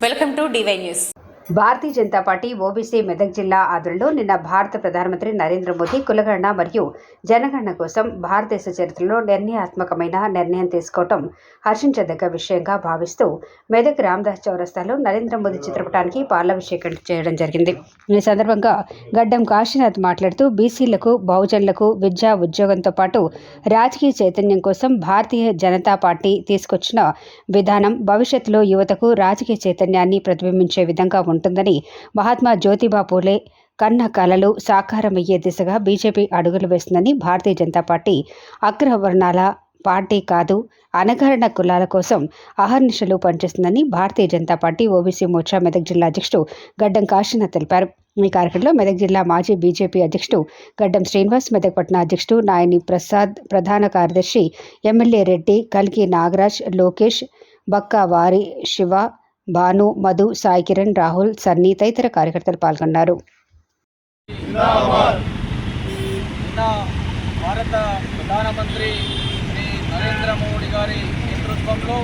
Welcome to DY news Bharatiya Janata party OBC Medak జిల్లా ఆధ్వర్యంలో నిన్న భారత ప్రధానమంత్రి నరేంద్ర మోదీ కులగణన మరియు జనగణన కోసం భారతదేశ చరిత్రలో నిర్ణయాత్మకమైన నిర్ణయం తీసుకోవటం హర్షించదగ్గ విషయంగా భావిస్తూ మెదక్ రామ్దాస్ చౌరస్తాలో నరేంద్ర మోదీ చిత్రపటానికి పాలాభిషేకం చేయడం జరిగింది. ఈ సందర్భంగా గడ్డం కాశీనాథ్ మాట్లాడుతూ బీసీలకు బహుజనులకు విద్యా ఉద్యోగంతో పాటు రాజకీయ చైతన్యం కోసం భారతీయ జనతా పార్టీ తీసుకొచ్చిన విధానం భవిష్యత్తులో యువతకు రాజకీయ చైతన్యాన్ని ప్రతిబింబించే విధంగా ఉంటుందని మహాత్మా జ్యోతిబా పూలే కన్న కలలు సాకారమయ్యే దిశగా బీజేపీ అడుగులు వేస్తుందని భారతీయ జనతా పార్టీ అగ్రవర్ణాల పార్టీ కాదు అనగరణ కులాల కోసం అహర్నిశలు పనిచేస్తుందని భారతీయ జనతా పార్టీ ఓబీసీ మోర్చా మెదక్ జిల్లా అధ్యక్షుడు గడ్డం కాశీనాథ్ తెలిపారు. ఈ కార్యక్రమంలో మెదక్ జిల్లా మాజీ బీజేపీ అధ్యక్షుడు గడ్డం శ్రీనివాస్ మెదక్ పట్టణ అధ్యక్షుడు నాయని ప్రసాద్ ప్రధాన కార్యదర్శి ఎమ్మెల్యే రెడ్డి కల్కి నాగరాజ్ లోకేష్ బక్కా వారి శివ భాను మధు సాయి కిరణ్ రాహుల్ సన్నీ తదితర కార్యకర్తలు పాల్గొన్నారు. భారత ప్రధానమంత్రి శ్రీ నరేంద్ర మోడీ గారి నేతృత్వంలో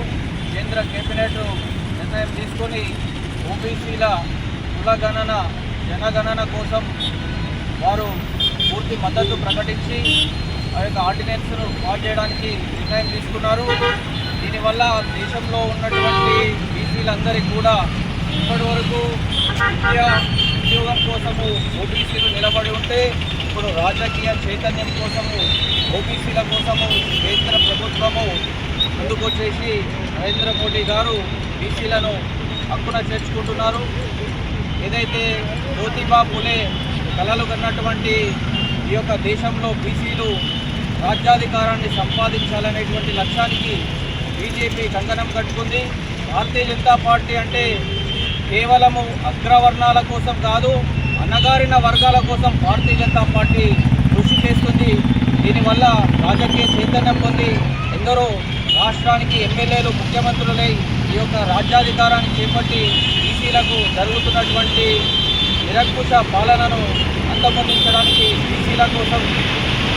కేంద్ర కేబినెట్ నిర్ణయం తీసుకొని ఓబీసీల కులగణన జనగణన కోసం వారు పూర్తి మద్దతు ప్రకటించి ఆ యొక్క ఆర్డినెన్స్ను పాస్ చేయడానికి నిర్ణయం తీసుకున్నారు. దీనివల్ల దేశంలో ఉన్నటువంటి వీళ్ళందరికీ కూడా ఇప్పటి వరకు ఉద్యోగం కోసము ఓబీసీలు నిలబడి ఉంటే ఇప్పుడు రాజకీయ చైతన్యం కోసము ఓబీసీల కోసము కేంద్ర ప్రభుత్వము ముందుకొచ్చేసి నరేంద్ర మోడీ గారు బీసీలను హక్కున చేర్చుకుంటున్నారు. ఏదైతే జ్యోతిబా పులే కలలు కన్నటువంటి ఈ యొక్క దేశంలో బీసీలు రాజ్యాధికారాన్ని సంపాదించాలనేటువంటి లక్ష్యానికి బీజేపీ కంకణం కట్టుకుంది. భారతీయ జనతా పార్టీ అంటే కేవలము అగ్రవర్ణాల కోసం కాదు అన్నగారిన వర్గాల కోసం భారతీయ జనతా పార్టీ కృషి చేస్తుంది. దీనివల్ల రాజకీయ చైతన్యం పొంది ఎందరో రాష్ట్రానికి ఎమ్మెల్యేలు ముఖ్యమంత్రులై ఈ యొక్క రాజ్యాధికారాన్ని చేపట్టి బీసీలకు జరుగుతున్నటువంటి నిరంకుశ పాలనను అంతమొందించడానికి బీసీల కోసం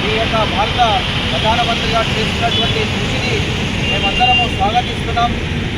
ఈ యొక్క భారత ప్రధానమంత్రి గారు చేస్తున్నటువంటి కృషిని మేమందరము స్వాగతిస్తున్నాం.